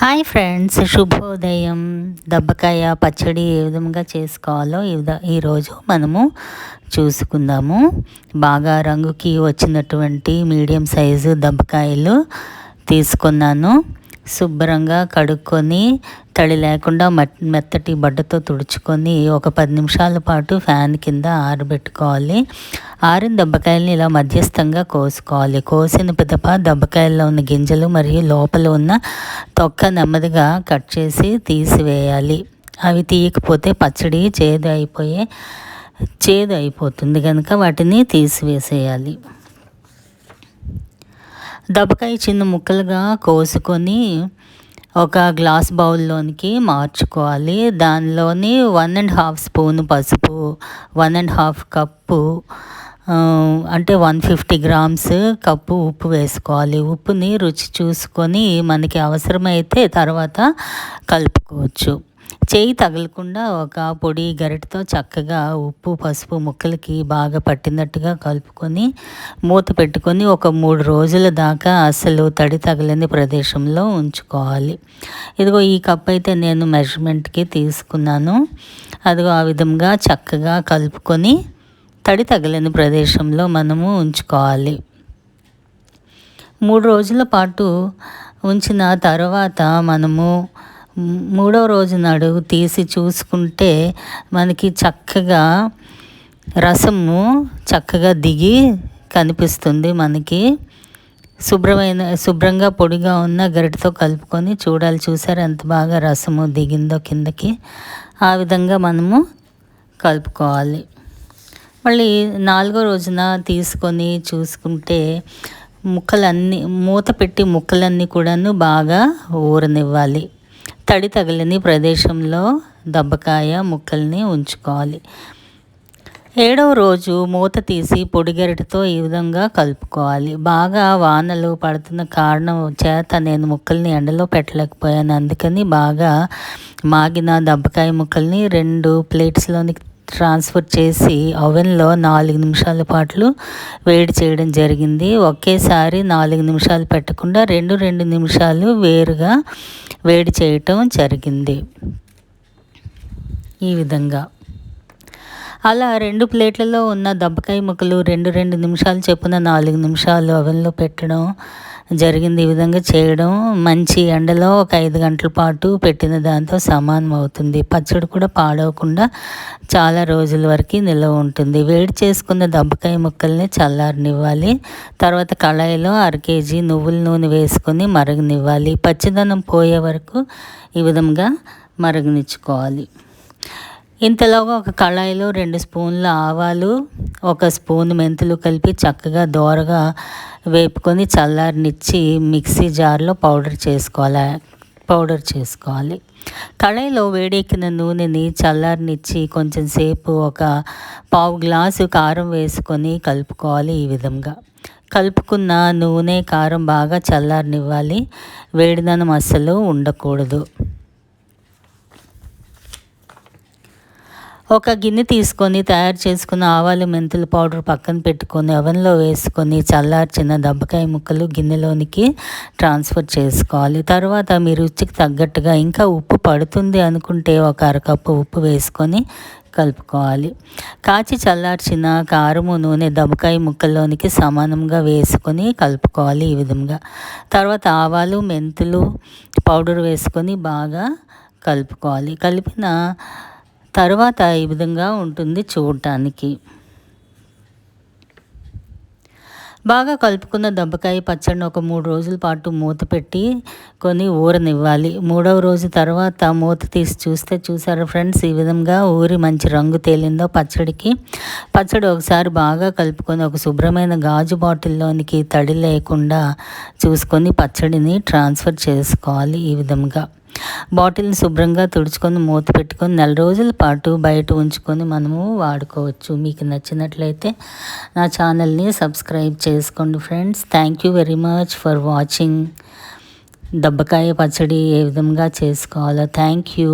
Hi friends శుభోదయం. దబ్బకాయ పచ్చడి ఏ విధంగా చేసుకోవాలో ఈరోజు మనము చూసుకుందాము. బాగా రంగుకి వచ్చినటువంటి మీడియం సైజు దబ్బకాయలు తీసుకున్నాను. శుభ్రంగా కడుక్కొని తడి లేకుండా మెత్తటి బడ్డతో తుడుచుకొని ఒక పది నిమిషాల పాటు ఫ్యాన్ కింద ఆరబెట్టుకోవాలి. ఆరిన దెబ్బకాయలని ఇలా మధ్యస్థంగా కోసుకోవాలి. కోసిన పిదప దెబ్బకాయల్లో ఉన్న గింజలు మరియు లోపల ఉన్న తొక్క నెమ్మదిగా కట్ చేసి తీసివేయాలి. అవి తీయకపోతే పచ్చడి చేదు అయిపోయే చేదు అయిపోతుంది కనుక వాటిని తీసివేసేయాలి. దబ్బకాయ చిన్న ముక్కలుగా కోసుకొని ఒక గ్లాస్ బౌల్లోనికి మార్చుకోవాలి. దానిలోని వన్ అండ్ హాఫ్ స్పూన్ పసుపు వన్ అండ్ హాఫ్ కప్పు అంటే వన్ ఫిఫ్టీ గ్రామ్స్ కప్పు ఉప్పు వేసుకోవాలి. ఉప్పుని రుచి చూసుకొని మనకి అవసరమైతే తర్వాత కలుపుకోవచ్చు. చేయి తగలకుండా ఒక పొడి గరిటతో చక్కగా ఉప్పు పసుపు ముక్కలకి బాగా పట్టినట్టుగా కలుపుకొని మూత పెట్టుకొని ఒక మూడు రోజుల దాకా అసలు తడి తగలని ప్రదేశంలో ఉంచుకోవాలి. ఇదిగో ఈ కప్ అయితే నేను మెజర్మెంట్కి తీసుకున్నాను. అదిగో ఆ విధంగా చక్కగా కలుపుకొని తడి తగలని ప్రదేశంలో మనము ఉంచుకోవాలి. మూడు రోజుల పాటు ఉంచిన తర్వాత మనము మూడవ రోజు నాడు తీసి చూసుకుంటే మనకి చక్కగా రసము చక్కగా దిగి కనిపిస్తుంది మనకి. శుభ్రమైన శుభ్రంగా పొడిగా ఉన్న గరిటతో కలుపుకొని చూడాలి చూసారు ఎంత బాగా రసము దిగిందో కిందకి. ఆ విధంగా మనము కలుపుకోవాలి. మళ్ళీ నాలుగో రోజున తీసుకొని చూసుకుంటే ముక్కలన్నీ మూత పెట్టి ముక్కలన్నీ కూడాను బాగా ఊరనివ్వాలి. తడి తగిలిని ప్రదేశంలో దబ్బకాయ ముక్కల్ని ఉంచుకోవాలి. ఏడవ రోజు మూత తీసి పొడిగరిటతో ఈ విధంగా కలుపుకోవాలి. బాగా వానలు పడుతున్న కారణం చేత నేను ముక్కల్ని ఎండలో పెట్టలేకపోయాను. అందుకని బాగా మాగిన దబ్బకాయ ముక్కల్ని రెండు ప్లేట్స్లోని ట్రాన్స్ఫర్ చేసి ఓవెన్లో నాలుగు నిమిషాల పాటు వేడి చేయడం జరిగింది. ఒకేసారి నాలుగు నిమిషాలు పెట్టకుండా రెండు రెండు నిమిషాలు వేరుగా వేడి చేయటం జరిగింది. ఈ విధంగా. అలా రెండు ప్లేట్లలో ఉన్న దబ్బకాయ ముక్కలు రెండు రెండు నిమిషాలు చెప్పున నాలుగు నిమిషాలు ఓవెన్లో పెట్టడం జరిగింది ఈ విధంగా చేయడం మంచి ఎండలో ఒక ఐదు గంటల పాటు పెట్టిన దాంతో సమానం అవుతుంది. పచ్చడి కూడా పాడవకుండా చాలా రోజుల వరకు నిల్వ ఉంటుంది. వేడి చేసుకున్న దబ్బకాయ ముక్కల్ని చల్లారనివ్వాలి. తర్వాత కళాయిలో అర కేజీ నువ్వుల నూనె వేసుకొని మరగనివ్వాలి. పచ్చిదనం పోయే వరకు ఈ విధంగా మరగనిచ్చుకోవాలి. ఇంతలోగా ఒక కళాయిలో రెండు స్పూన్ల ఆవాలు ఒక స్పూన్ మెంతులు కలిపి చక్కగా దోరగా వేపుకొని చల్లారనిచ్చి మిక్సీ జార్లో పౌడర్ చేసుకోవాలి పౌడర్ చేసుకోవాలి. కళాయిలో వేడెక్కిన నూనెని చల్లారనిచ్చి కొంచెం సేపు ఒక పావు గ్లాసు కారం వేసుకొని కలుపుకోవాలి ఈ విధంగా. కలుపుకున్న నూనె కారం బాగా చల్లారనివ్వాలి. వేడిదనం అస్సలు ఉండకూడదు. ఒక గిన్నె తీసుకొని తయారు చేసుకున్న ఆవాలు మెంతుల పౌడర్ పక్కన పెట్టుకొని ఓవెన్లో వేసుకొని చల్లార్చిన దబ్బకాయ ముక్కలు గిన్నెలోనికి ట్రాన్స్ఫర్ చేసుకోవాలి. తర్వాత మీ రుచికి తగ్గట్టుగా ఇంకా ఉప్పు పడుతుంది అనుకుంటే ఒక అరకప్పు ఉప్పు వేసుకొని కలుపుకోవాలి. కాచి చల్లార్చిన కారము నూనె దబ్బకాయ ముక్కల్లోనికి సమానంగా వేసుకొని కలుపుకోవాలి ఈ విధంగా. తర్వాత ఆవాలు మెంతులు పౌడర్ వేసుకొని బాగా కలుపుకోవాలి. కలిపిన తర్వాత ఈ విధంగా ఉంటుంది చూడటానికి. బాగా కలుపుకున్న దెబ్బకాయ పచ్చడిని ఒక మూడు రోజుల పాటు మూత పెట్టి కొని ఊరనివ్వాలి. మూడవ రోజు తర్వాత మూత తీసి చూస్తే చూసారు ఫ్రెండ్స్ ఈ విధంగా ఊరి మంచి రంగు తేలిందో పచ్చడికి. పచ్చడి ఒకసారి బాగా కలుపుకొని ఒక శుభ్రమైన గాజు బాటిల్లోనికి తడి లేకుండా చూసుకొని పచ్చడిని ట్రాన్స్ఫర్ చేసుకోవాలి ఈ విధంగా. బాటిల్ని శుభ్రంగా తుడుచుకొని మూత పెట్టుకొని నెల రోజుల పాటు బయట ఉంచుకొని మనము వాడుకోవచ్చు. మీకు నచ్చినట్లయితే నా ఛానల్ని సబ్స్క్రైబ్ చేసుకోండి friends. Thank you very much for watching దబ్బకాయ పచ్చడి ఏ విధంగా చేసుకోవాలో. Thank you